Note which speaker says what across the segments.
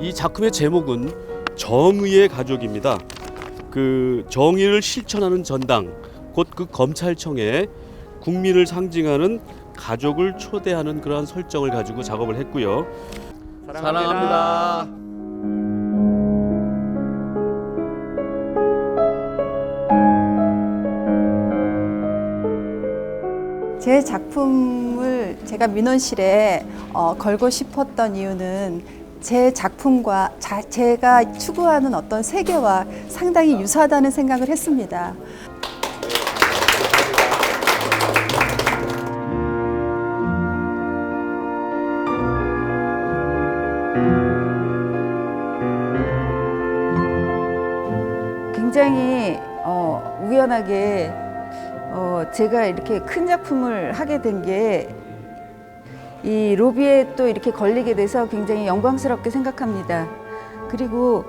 Speaker 1: 이 작품의 제목은 정의의 가족입니다. 그 정의를 실천하는 전당, 곧 그 검찰청에 국민을 상징하는 가족을 초대하는 그러한 설정을 가지고 작업을 했고요.
Speaker 2: 사랑합니다.
Speaker 3: 제 작품을 제가 민원실에 어, 걸고 싶었던 이유는 제 작품과 자, 제가 추구하는 어떤 세계와 상당히 유사하다는 생각을 했습니다. 굉장히 어, 우연하게 어, 제가 이렇게 큰 작품을 하게 된게 이 로비에 또 이렇게 걸리게 돼서 굉장히 영광스럽게 생각합니다. 그리고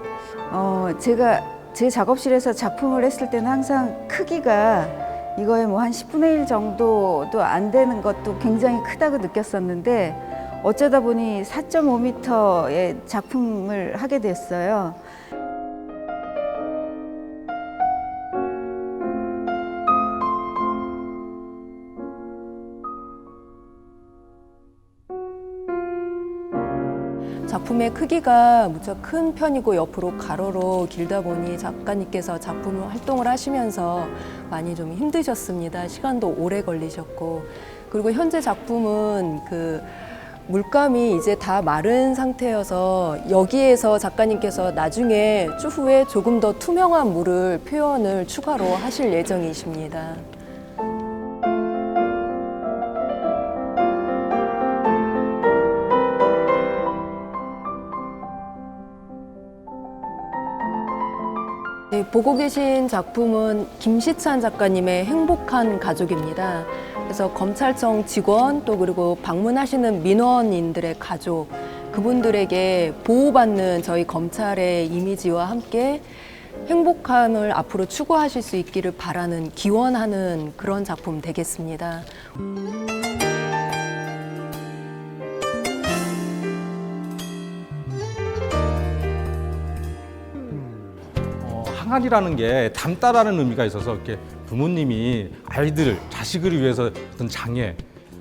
Speaker 3: 어, 제가 제 작업실에서 작품을 했을 때는 항상 크기가 이거에 뭐한 10분의 1 정도도 안 되는 것도 굉장히 크다고 느꼈었는데 어쩌다 보니 4.5m의 작품을 하게 됐어요.
Speaker 4: 작품의 크기가 무척 큰 편이고 옆으로 가로로 길다 보니 작가님께서 작품 활동을 하시면서 많이 좀 힘드셨습니다. 시간도 오래 걸리셨고 그리고 현재 작품은 그 물감이 이제 다 마른 상태여서 여기에서 작가님께서 나중에 추후에 조금 더 투명한 물을 표현을 추가로 하실 예정이십니다. 보고 계신 작품은 김시찬 작가님의 행복한 가족입니다. 그래서 검찰청 직원 또 그리고 방문하시는 민원인들의 가족 그분들에게 보호받는 저희 검찰의 이미지와 함께 행복함을 앞으로 추구하실 수 있기를 바라는 기원하는 그런 작품 되겠습니다.
Speaker 5: 항아리라는 게 담다라는 의미가 있어서 이렇게 부모님이 아이들을 자식을 위해서 어떤 장에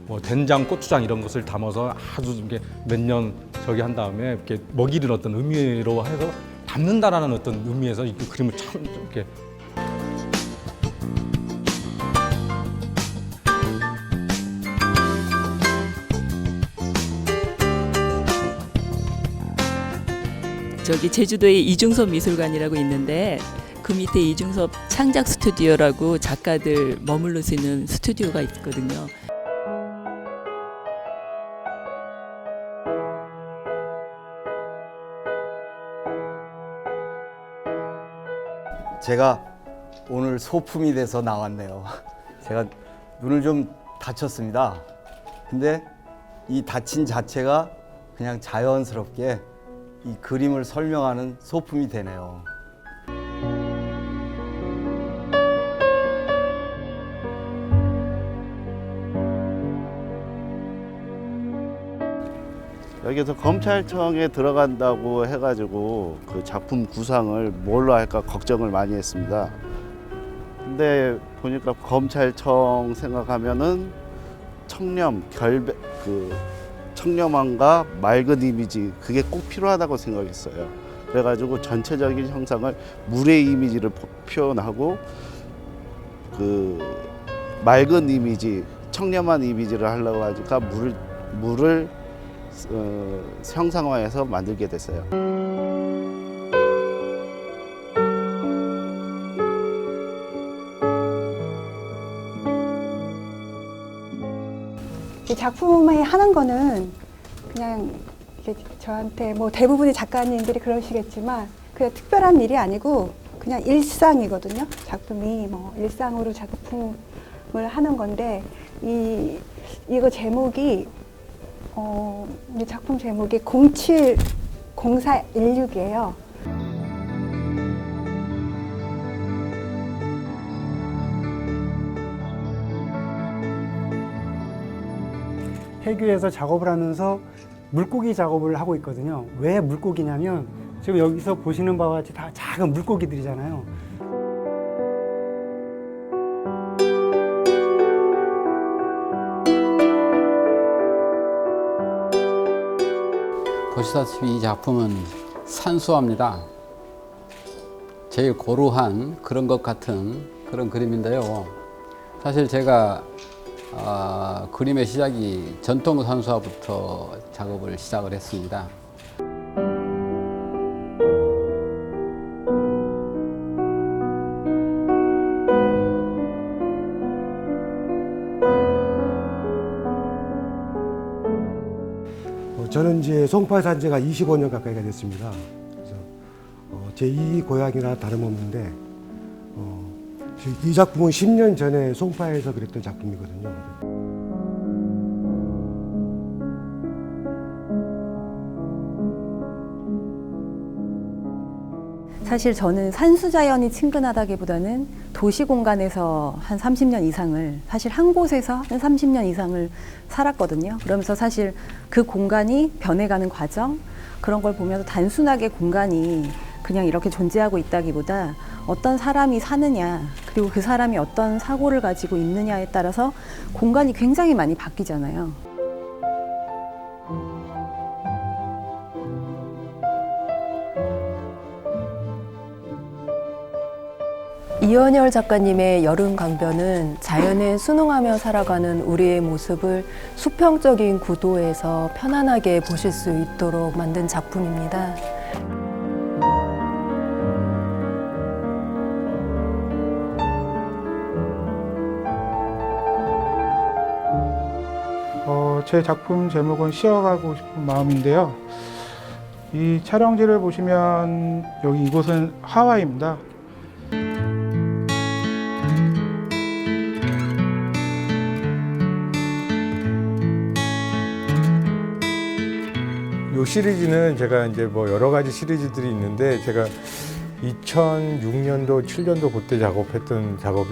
Speaker 5: 뭐 된장, 고추장 이런 것을 담아서 아주 이렇게 몇 년 저기 한 다음에 이렇게 먹이는 어떤 의미로 해서 담는다라는 어떤 의미에서 이 그림을 참 이렇게
Speaker 6: 저기 제주도에 이중섭 미술관이라고 있는데 그 밑에 이중섭 창작 스튜디오라고 작가들 머물러 수 있는 스튜디오가 있거든요.
Speaker 2: 제가 오늘 소품이 돼서 나왔네요. 제가 눈을 좀 다쳤습니다. 근데 이 다친 자체가 그냥 자연스럽게 이 그림을 설명하는 소품이 되네요.
Speaker 7: 여기서 검찰청에 들어간다고 해가지고 그 작품 구상을 뭘로 할까 걱정을 많이 했습니다. 근데 보니까 검찰청 생각하면은 청렴, 결배, 그 청렴함과 맑은 이미지 그게 꼭 필요하다고 생각했어요. 그래가지고 전체적인 형상을 물의 이미지를 포- 표현하고 그 맑은 이미지, 청렴한 이미지를 하려고 하니까 물 물을 어, 형상화해서 만들게 됐어요.
Speaker 3: 이 작품을 하는 거는 그냥 저한테 뭐 대부분의 작가님들이 그러시겠지만 그냥 특별한 일이 아니고 그냥 일상이거든요. 작품이 뭐 일상으로 작품을 하는 건데 이 이거 제목이 어, 이 작품 제목이 07 0416이에요.
Speaker 8: 해교에서 작업을 하면서 물고기 작업을 하고 있거든요. 왜 물고기냐면 지금 여기서 보시는 바와 같이 다 작은 물고기들이잖아요.
Speaker 9: 보시다시피 이 작품은 산수화입니다. 제일 고루한 그런 것 같은 그런 그림인데요. 사실 제가 아, 그림의 시작이 전통 산수화부터 작업을 시작을 했습니다.
Speaker 10: 어, 저는 이제 송파에 산 지가 25년 가까이가 됐습니다. 그래서 어, 제2 고향이나 다름없는데 어, 이 작품은 10년 전에 송파에서 그렸던 작품이거든요.
Speaker 11: 사실 저는 산수자연이 친근하다기보다는 도시 공간에서 한 30년 이상을 사실 한 곳에서 한 30년 이상을 살았거든요. 그러면서 사실 그 공간이 변해가는 과정 그런 걸 보면서 단순하게 공간이 그냥 이렇게 존재하고 있다기보다 어떤 사람이 사느냐 그리고 그 사람이 어떤 사고를 가지고 있느냐에 따라서 공간이 굉장히 많이 바뀌잖아요.
Speaker 4: 이연열 작가님의 여름 강변은 자연에 순응하며 살아가는 우리의 모습을 수평적인 구도에서 편안하게 보실 수 있도록 만든 작품입니다.
Speaker 12: 제 작품 제목은 쉬어가고 싶은 마음인데요. 이 촬영지를 보시면 여기 이곳은 하와이입니다.
Speaker 13: 요 시리즈는 제가 이제 뭐 여러 가지 시리즈들이 있는데 제가 2006년도, 7년도 그때 작업했던 작업이